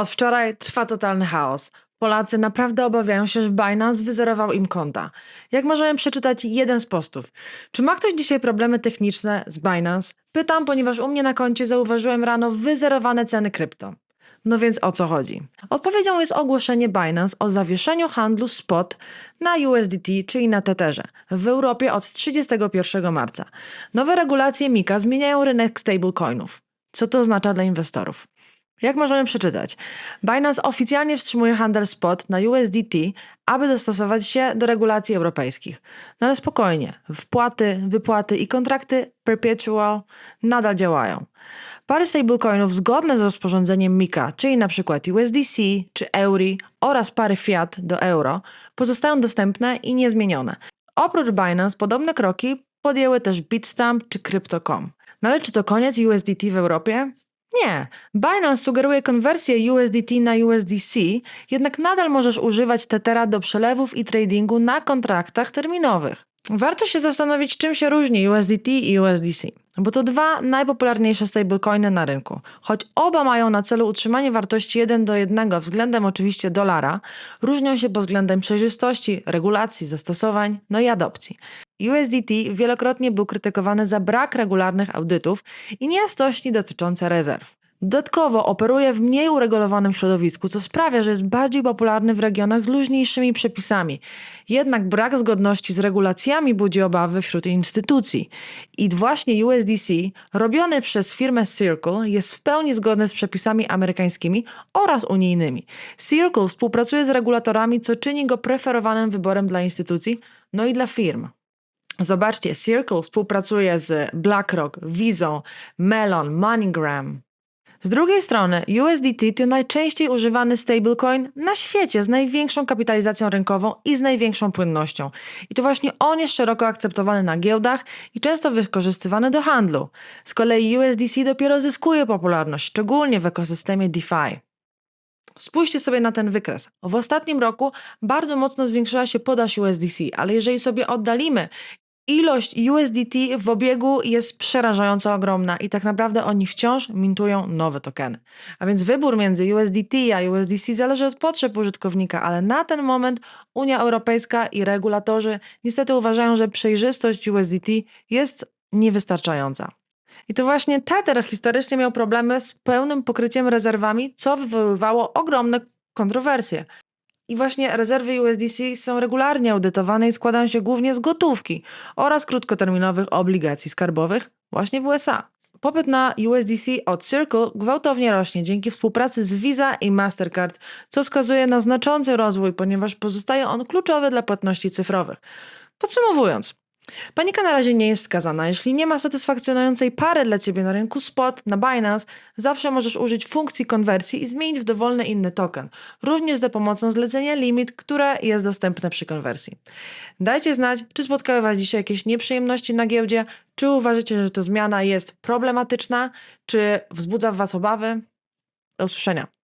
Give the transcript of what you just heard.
Od wczoraj trwa totalny chaos. Polacy naprawdę obawiają się, że Binance wyzerował im konta. Jak możemy przeczytać jeden z postów. Czy ma ktoś dzisiaj problemy techniczne z Binance? Pytam, ponieważ u mnie na koncie zauważyłem rano wyzerowane ceny krypto. No więc o co chodzi? Odpowiedzią jest ogłoszenie Binance o zawieszeniu handlu spot na USDT, czyli na Tetherze, w Europie od 31 marca. Nowe regulacje MiCA zmieniają rynek stablecoinów. Co to oznacza dla inwestorów? Jak możemy przeczytać? Binance oficjalnie wstrzymuje handel spot na USDT, aby dostosować się do regulacji europejskich. No ale spokojnie, wpłaty, wypłaty i kontrakty perpetual nadal działają. Pary stablecoinów zgodne z rozporządzeniem MiCA, czyli np. USDC czy Euri oraz pary fiat do euro, pozostają dostępne i niezmienione. Oprócz Binance podobne kroki podjęły też Bitstamp czy Crypto.com. No ale czy to koniec USDT w Europie? Nie. Binance sugeruje konwersję USDT na USDC, jednak nadal możesz używać Tethera do przelewów i tradingu na kontraktach terminowych. Warto się zastanowić, czym się różni USDT i USDC, bo to dwa najpopularniejsze stablecoiny na rynku. Choć oba mają na celu utrzymanie wartości 1 do 1 względem oczywiście dolara, różnią się pod względem przejrzystości, regulacji, zastosowań, no i adopcji. USDT wielokrotnie był krytykowany za brak regularnych audytów i niejasności dotyczące rezerw. Dodatkowo operuje w mniej uregulowanym środowisku, co sprawia, że jest bardziej popularny w regionach z luźniejszymi przepisami. Jednak brak zgodności z regulacjami budzi obawy wśród instytucji. I właśnie USDC, robiony przez firmę Circle, jest w pełni zgodny z przepisami amerykańskimi oraz unijnymi. Circle współpracuje z regulatorami, co czyni go preferowanym wyborem dla instytucji, no i dla firm. Zobaczcie, Circle współpracuje z BlackRock, Visa, Melon, MoneyGram. Z drugiej strony, USDT to najczęściej używany stablecoin na świecie z największą kapitalizacją rynkową i z największą płynnością. I to właśnie on jest szeroko akceptowany na giełdach i często wykorzystywany do handlu. Z kolei USDC dopiero zyskuje popularność, szczególnie w ekosystemie DeFi. Spójrzcie sobie na ten wykres. W ostatnim roku bardzo mocno zwiększyła się podaż USDC, ale jeżeli sobie oddalimy ilość USDT w obiegu jest przerażająco ogromna i tak naprawdę oni wciąż mintują nowe tokeny. A więc wybór między USDT a USDC zależy od potrzeb użytkownika, ale na ten moment Unia Europejska i regulatorzy niestety uważają, że przejrzystość USDT jest niewystarczająca. I to właśnie Tether historycznie miał problemy z pełnym pokryciem rezerwami, co wywoływało ogromne kontrowersje. I właśnie rezerwy USDC są regularnie audytowane i składają się głównie z gotówki oraz krótkoterminowych obligacji skarbowych właśnie w USA. Popyt na USDC od Circle gwałtownie rośnie dzięki współpracy z Visa i Mastercard, co wskazuje na znaczący rozwój, ponieważ pozostaje on kluczowy dla płatności cyfrowych. Podsumowując, Panika na razie nie jest wskazana. Jeśli nie ma satysfakcjonującej pary dla Ciebie na rynku spot, na Binance, zawsze możesz użyć funkcji konwersji i zmienić w dowolny inny token. Również za pomocą zlecenia limit, które jest dostępne przy konwersji. Dajcie znać, czy spotkały Was dzisiaj jakieś nieprzyjemności na giełdzie, czy uważacie, że ta zmiana jest problematyczna, czy wzbudza w Was obawy. Do usłyszenia.